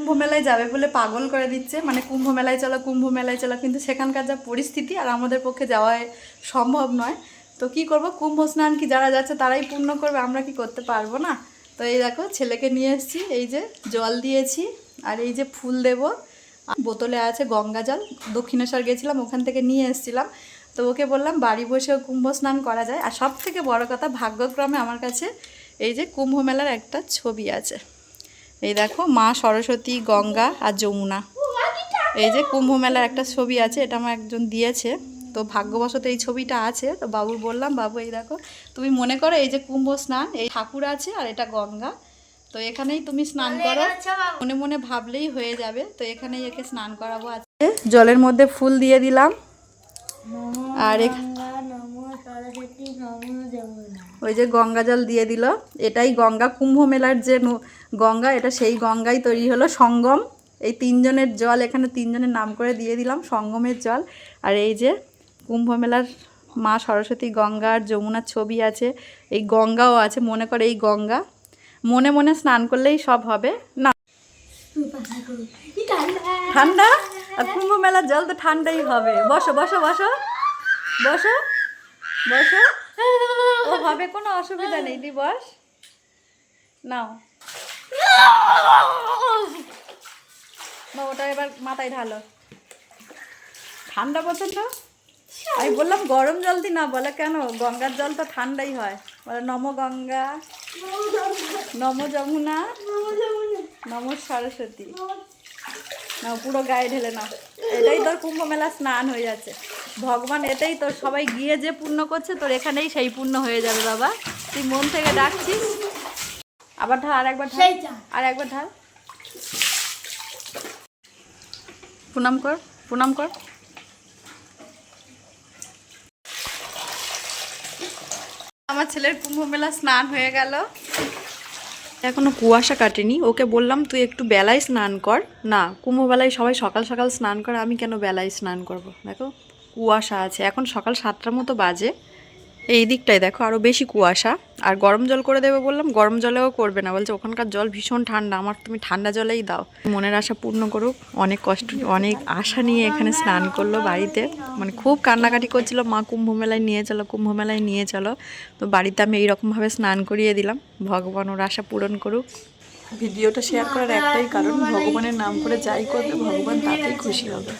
কুম্ভ মেলায় যাবে বলে পাগল করে দিচ্ছে। মানে কুম্ভ মেলায় চলো কুম্ভ মেলায় চলো, কিন্তু সেখানকার যা পরিস্থিতি আর আমাদের পক্ষে যাওয়া সম্ভব নয়। তো কি করব? কুম্ভ স্নান কি যারা যাচ্ছে তারাই পূর্ণ করবে, আমরা কি করতে পারব না? তো এই দেখো, ছেলেকে নিয়ে এসেছি, এই যে জল দিয়েছি আর এই যে ফুল দেব। বোতলে আছে গঙ্গা জল, দক্ষিণেশ্বর গেছিলাম, ওখান থেকে নিয়ে এসেছিলাম। তো ওকে বললাম, বাড়ি বসেও কুম্ভ স্নান করা যায়। আর সব থেকে বড় কথা, ভাগ্যক্রমে আমার কাছে এই যে কুম্ভ মেলার একটা ছবি আছে। এই দেখো মা সরস্বতী গঙ্গা আর যমুনা। এই যে কুম্ভ মেলার একটা ছবি আছে এটা আমার একজন দিয়েছে। তো ভাগ্যবশত এই ছবিটা আছে। তো বাবুর বললাম বাবু এই দেখো তুমি মনে করো এই যে কুম্ভ স্নান এই ঠাকুর আছে আর এটা গঙ্গা। তো এখানেই তুমি স্নান করো। মনে মনে ভাবলেই হয়ে যাবে। তো এখানেই একে স্নান করাবো আজকে। জলের মধ্যে ফুল দিয়ে দিলাম। আর এখ- ওই যে গঙ্গা জল দিয়ে দিল। এটাই গঙ্গা। কুম্ভ মেলার যে গঙ্গা, এটা সেই গঙ্গাই তৈরি হলো। সঙ্গম, এই তিনজনের জল, এখানে তিনজনের নাম করে দিয়ে দিলাম, সঙ্গমের জল। আর এই যে কুম্ভ মেলার মা সরস্বতী গঙ্গা আর যমুনার ছবি আছে, এই গঙ্গাও আছে, মনে করে এই গঙ্গা। মনে মনে স্নান করলেই সব হবে। না। ঠান্ডা? আর কুম্ভ মেলার জল তো ঠান্ডাই হবে। বসো বসো বসো। বসো। বসো। ও হবে কোনো অসুবিধা নেই, দি বস। নাও। না ওটা এবার মাথায় ঢালো। ঠান্ডা পছন্দ আমি বললাম গরম জল দি না, বলে কেন? গঙ্গার জল তো ঠান্ডাই হয়। বলে, নম গঙ্গা, নম যমুনা, নম সরস্বতী। না পুরো গায়ে ঢেলে নাও। এটাই তোর কুম্ভ মেলা স্নান হয়ে যাচ্ছে। ভগবান এটাই তোর সবাই গিয়ে যে পূর্ণ করছে তোর এখানেই সেই পূর্ণ হয়ে যাবে বাবা। তুই মন থেকে ডাকছিস। আবার ঢাল আর একবার ঢাল। আর একবার ঢাল। প্রণাম কর প্রণাম কর। আমার ছেলের কুম্ভ মেলা স্নান হয়ে গেল। এখনও কুয়াশা কাটেনি। ওকে বললাম তুই একটু বেলায় স্নান কর। না কুম্ভবেলায় সবাই সকাল সকাল স্নান করে আমি কেন বেলায় স্নান করব? দেখো। কুয়াশা আছে। এখন সকাল সাতটার মতো বাজে। এই দিকটায় দেখো আরও বেশি কুয়াশা। আর গরম জল করে দেবে বললাম, গরম জলেও করবে না। বলছে, ওখানকার জল ভীষণ ঠান্ডা। আমার তুমি ঠান্ডা জলেই দাও। মনের আশা পূর্ণ করুক। অনেক কষ্ট, অনেক আশা নিয়ে এখানে স্নান করল বাড়িতে। মানে খুব কান্নাকাটি করছিল, মা কুম্ভ মেলায় নিয়ে চলো কুম্ভ মেলায় নিয়ে চলো। তো বাড়িতে আমি এইরকমভাবে স্নান করিয়ে দিলাম। ভগবান ওর আশা পূরণ করুক। ভিডিওটা শেয়ার করার একটাই কারণ, ভগবানের নাম করে যাই করবে, ভগবান তাতেই খুশি হবে।